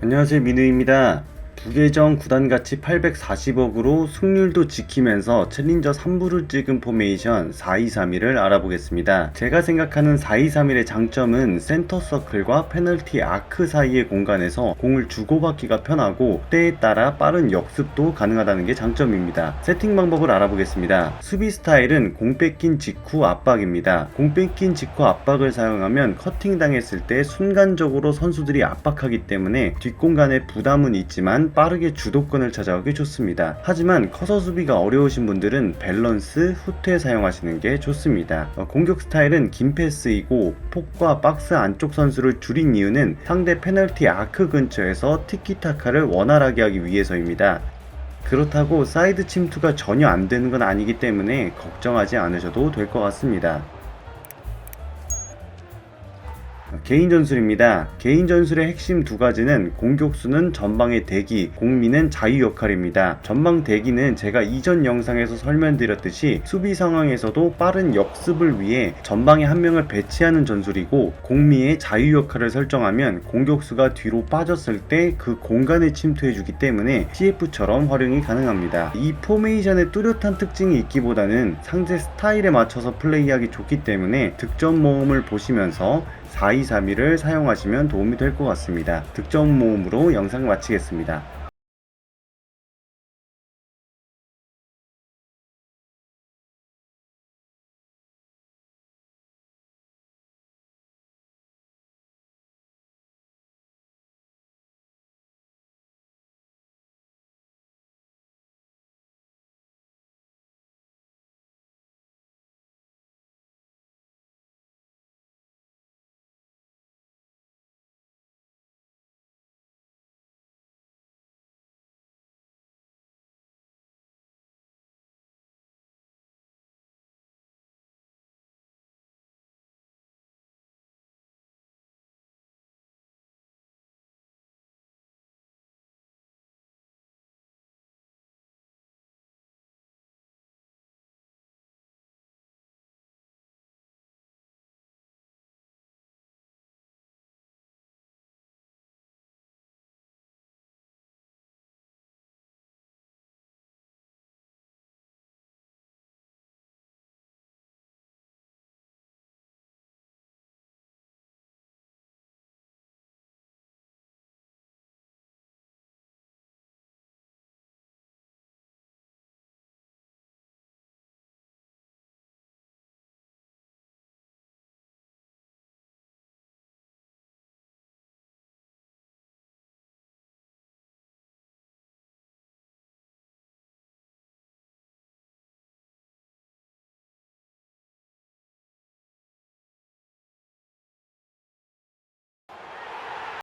안녕하세요 민우입니다. 부계정 구단 가치 840억으로 승률도 지키면서 챌린저 3부를 찍은 포메이션 4231을 알아보겠습니다. 제가 생각하는 4231의 장점은 센터 서클과 페널티 아크 사이의 공간에서 공을 주고받기가 편하고 때에 따라 빠른 역습도 가능하다는 게 장점입니다. 세팅 방법을 알아보겠습니다. 수비 스타일은 공 뺏긴 직후 압박입니다. 공 뺏긴 직후 압박을 사용하면 커팅 당했을 때 순간적으로 선수들이 압박하기 때문에 뒷공간에 부담은 있지만 빠르게 주도권을 찾아오기 좋습니다. 하지만 커서 수비가 어려우신 분들은 밸런스 후퇴 사용하시는 게 좋습니다. 어, 공격 스타일은 긴 패스이고 폭과 박스 안쪽 선수를 줄인 이유는 상대 페널티 아크 근처에서 티키타카를 원활하게 하기 위해서입니다. 그렇다고 사이드 침투가 전혀 안 되는 건 아니기 때문에 걱정하지 않으셔도 될 것 같습니다. 개인 전술입니다. 개인 전술의 핵심 두 가지는 공격수는 전방의 대기, 공미는 자유 역할입니다. 전방 대기는 제가 이전 영상에서 설명드렸듯이 수비 상황에서도 빠른 역습을 위해 전방에 한 명을 배치하는 전술이고 공미의 자유 역할을 설정하면 공격수가 뒤로 빠졌을 때 그 공간에 침투해주기 때문에 CF처럼 활용이 가능합니다. 이 포메이션의 뚜렷한 특징이 있기보다는 상대 스타일에 맞춰서 플레이하기 좋기 때문에 득점 모음을 보시면서 4231을 사용하시면 도움이 될 것 같습니다. 득점 모음으로 영상 마치겠습니다.